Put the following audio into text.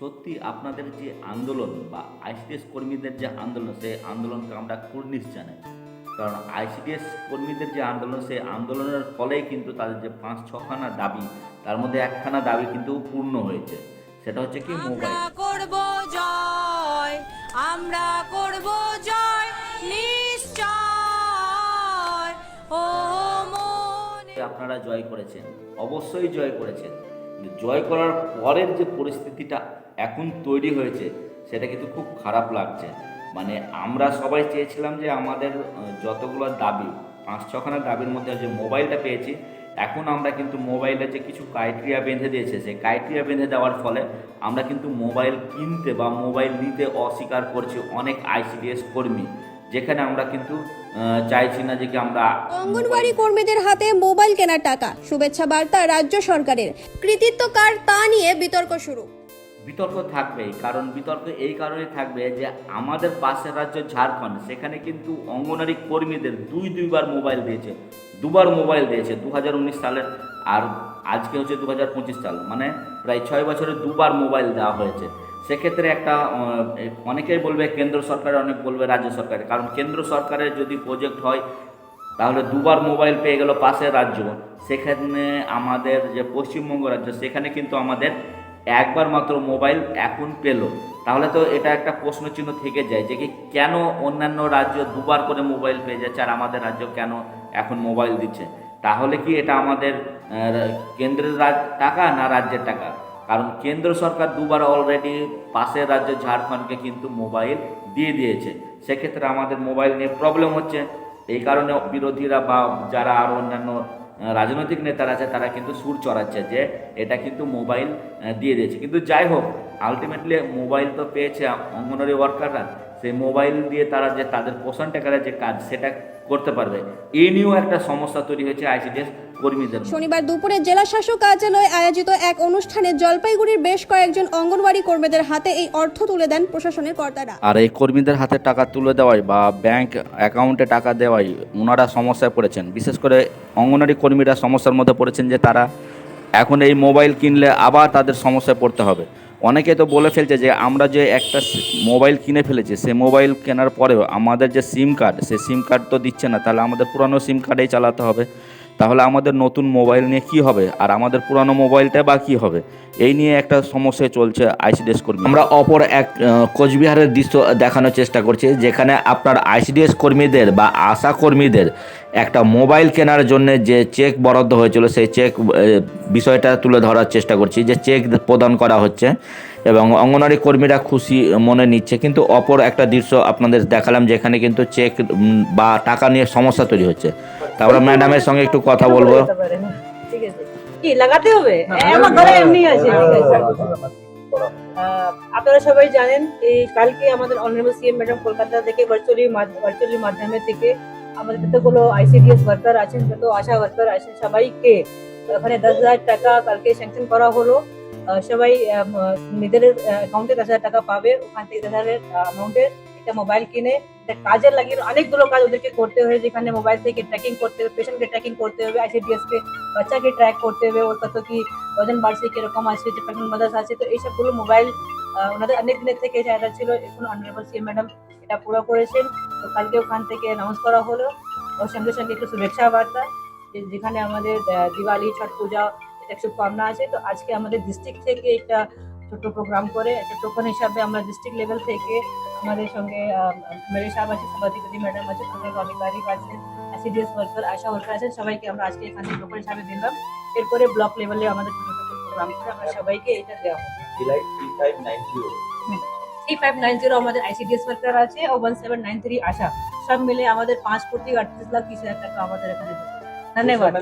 সত্যি আপনাদের যে আন্দোলন বা আইসিডিএস কর্মীদের যে আন্দোলন সেই আন্দোলনকে আমরা কুর্নিশ জানাই কারণ আইসিডিএস কর্মীদের যে আন্দোলন সেই আন্দোলনের ফলেই কিন্তু তাদের যে পাঁচ ছখানা দাবি তার মধ্যে একখানা দাবি কিন্তু পূর্ণ হয়েছে। সেটা হচ্ছে কি মোবাইল। করব জয় আমরা করব জয় নিশ্চয়। ও আপনারা জয় করেছেন অবশ্যই জয় করেছেন। জয় করার পরের যে পরিস্থিতিটা এখন তৈরি হয়েছে, সেটা কিন্তু খুব খারাপ লাগছে। মানে আমরা সবাই চেয়েছিলাম যে আমাদের যতগুলো দাবি, পাঁচ ছখানা দাবির মধ্যে যে মোবাইলটা পেয়েছি, এখন আমরা কিন্তু মোবাইলে যে কিছু ক্রাইটেরিয়া বেঁধে দিয়েছে, সেই ক্রাইটেরিয়া বেঁধে দেওয়ার ফলে আমরা কিন্তু মোবাইল কিনতে বা মোবাইল নিতে অস্বীকার করছি অনেক আইসিডিএস কর্মী, যেখানে আমরা কিন্তু চাইছি না যে কি আমরা অঙ্গনওয়াড়ি কর্মীদের হাতে মোবাইল কেনার টাকা। শুভেচ্ছা বার্তা রাজ্য সরকারের। কৃতিত্ব কার তা নিয়ে বিতর্ক শুরু। বিতর্ক থাকবেই কারণ বিতর্ক এই কারণে থাকবে যে আমাদের পাশের রাজ্য ঝাড়খণ্ড সেখানে কিন্তু অঙ্গনারী কর্মীদের দুই দুইবার মোবাইল দিয়েছে। দুবার মোবাইল দিয়েছে দু হাজার উনিশ সালের আর আজকে হচ্ছে দু হাজার পঁচিশ সাল মানে প্রায় ছয় বছরে দুবার মোবাইল দেওয়া হয়েছে। সেক্ষেত্রে একটা অনেকেই বলবে কেন্দ্র সরকারের অনেক বলবে রাজ্য সরকারের কারণ কেন্দ্র সরকারের যদি প্রজেক্ট হয়, তাহলে দুবার মোবাইল পেয়ে গেল পাশের রাজ্য। সেখানে আমাদের যে পশ্চিমবঙ্গ রাজ্য, সেখানে কিন্তু আমাদের একবার মাত্র মোবাইল এখন পেল। তাহলে তো এটা একটা প্রশ্ন চিহ্ন থেকে যায় যে কি কেন অন্যান্য রাজ্য দুবার করে মোবাইল পেয়ে যাচ্ছে আর আমাদের রাজ্য কেন এখন মোবাইল দিচ্ছে? তাহলে কি এটা আমাদের কেন্দ্রের টাকা না রাজ্যের টাকা? কারণ কেন্দ্র সরকার দুবার অলরেডি পাশের রাজ্য ঝাড়খণ্ডকে কিন্তু মোবাইল দিয়ে দিয়েছে। সেক্ষেত্রে আমাদের মোবাইল নিয়ে প্রবলেম হচ্ছে। এই কারণে বিরোধীরা বা যারা আরও অন্যান্য রাজনৈতিক নেতারা আছে, তারা কিন্তু সুর চড়াচ্ছে যে এটা কিন্তু মোবাইল দিয়ে দিয়েছে। কিন্তু যাই হোক আলটিমেটলি মোবাইল তো পেয়েছে অঙ্গনওয়াড়ি ওয়ার্কাররা সেই মোবাইল দিয়ে তারা যে তাদের পোষণ টাকার যে কাজ সেটা করতে পারবে। এই নিয়েও একটা সমস্যা তৈরি হয়েছে আইসিডিএস কর্মীদের শনিবার দুপুরে জেলা শাসক কার্যালয়ে আয়োজিত এক অনুষ্ঠানে জলপাইগুড়ির বেশ কয়েকজন অঙ্গনওয়াড়ি কর্মীদের হাতে এই অর্থ তুলে দেন প্রশাসনের কর্তারা। আর এই কর্মীদের হাতে টাকা তুলে দেওয়াই বা ব্যাংক অ্যাকাউন্টে টাকা দেওয়াই ওনারা সমস্যায় পড়েছেন। বিশেষ করে অঙ্গনারী কর্মীরা সমস্যার মধ্যে পড়েছেন যে তারা এখন এই মোবাইল কিনলে আবার তাদের সমস্যায় পড়তে হবে। অনেকে তো বলে ফেলছে যে আমরা যে একটা মোবাইল কিনে ফেলেছি, সে মোবাইল কেনার পরেও আমাদের যে সিম কার্ড সে সিম কার্ড তো দিচ্ছে না, তাহলে আমাদের পুরানো সিম কার্ডেই চালাতে হবে। তাহলে আমাদের নতুন মোবাইল নিয়ে কি হবে? আর আমাদের পুরানো মোবাইলটা বা কী হবে? এই নিয়ে একটা সমস্যা চলছে আইসিডিএস কর্মী। আমরা অপর এক কোচবিহারের দৃশ্য দেখানোর চেষ্টা করছি, যেখানে আপনার আইসিডিএস কর্মীদের বা আশা কর্মীদের একটা মোবাইল কেনার জন্য যে চেক বরাদ্দ হয়েছিল, সেই চেক বিষয়টা তুলে ধরার চেষ্টা করছি, যে চেক প্রদান করা হচ্ছে এবং অঙ্গনারী কর্মীরা খুশি মনে নিচ্ছে। কিন্তু অপর একটা দৃশ্য আপনাদের দেখালাম, যেখানে কিন্তু চেক বা টাকা নিয়ে সমস্যা তৈরি হচ্ছে। তারপরে ম্যাডামের সঙ্গে একটু কথা বলব। ঠিক আছে। কি লাগাতে হবে? আমার ঘরে এমনি আছে। ঠিক আছে আহ, আপনারা সবাই জানেন এই কালকে আমাদের অনারেবল সিএম ম্যাডাম কলকাতা থেকে ভার্চুয়ালি ভার্চুয়ালি মাধ্যমে থেকে আমাদের যতগুলো আইসিডিএস ওয়ার্কার আছেন যত আশা ওয়ার্কার আছেন সবাইকে ওখানে দশ হাজার টাকা কালকে স্যাংশন করা হলো। আহ, সবাই আহ, নিজেদের অ্যাকাউন্টে দশ হাজার টাকা পাবে। ওখান থেকে দশ হাজারের অ্যামাউন্টের একটা মোবাইল কিনে কাজে লাগিয়ে অনেকগুলো কাজ ওদেরকে করতে হয় যেখানে মোবাইল থেকে ট্র্যাকিং করতে হবে পেশেন্টকে ট্র্যাকিং করতে হবে আইসিডিএস কে, বাচ্চাকে ট্র্যাক করতে হবে, ওর কত কি ওজন বাড়ছে, কীরকম আছে যে প্রেগনেন্ট মাদার্স আছে, তো এইসবগুলো মোবাইল ওনাদের অনেক দিনের থেকে এটা ছিল, এখন অনারেবল সিএম ম্যাডাম এটা পুরো করেছেন। তো কালকে ওখান থেকে অ্যানাউন্স করা হলো। ওর সঙ্গে সঙ্গে একটু শুভেচ্ছা বার্তা যেখানে আমাদের দিওয়ালি, ছট পূজা, এটা শুভকামনা আছে। তো আজকে আমাদের ডিস্ট্রিক্ট থেকে একটা ছোট প্রোগ্রাম করে একটা টোকন হিসাবে আমরা ডিস্ট্রিক্ট লেভেল থেকে আমাদের সঙ্গে মেরে সাহেব আছে, সভাধিপতি ম্যাডাম আছে প্রধান আধিকারিক আছেন সিডিএস ওয়ার্কার আশা ওয়ার্কার আছেন, সবাইকে আমরা আজকে এখানে টোকন হিসাবে দিলাম। এরপরে ব্লক লেভেলে আমাদের ছোট ছোট প্রোগ্রাম করে আমরা সবাইকে এটা দেওয়া হবে। থ্রি ফাইভ নাইন জিরো আমাদের আইসিডিএস ওয়ার্কার আছে ও one seven nine three ASHA. সব মিলে আমাদের পাঁচ কোটি আটত্রিশ লাখ তিরিশ হাজার টাকা আমাদের এখানে ধন্যবাদ।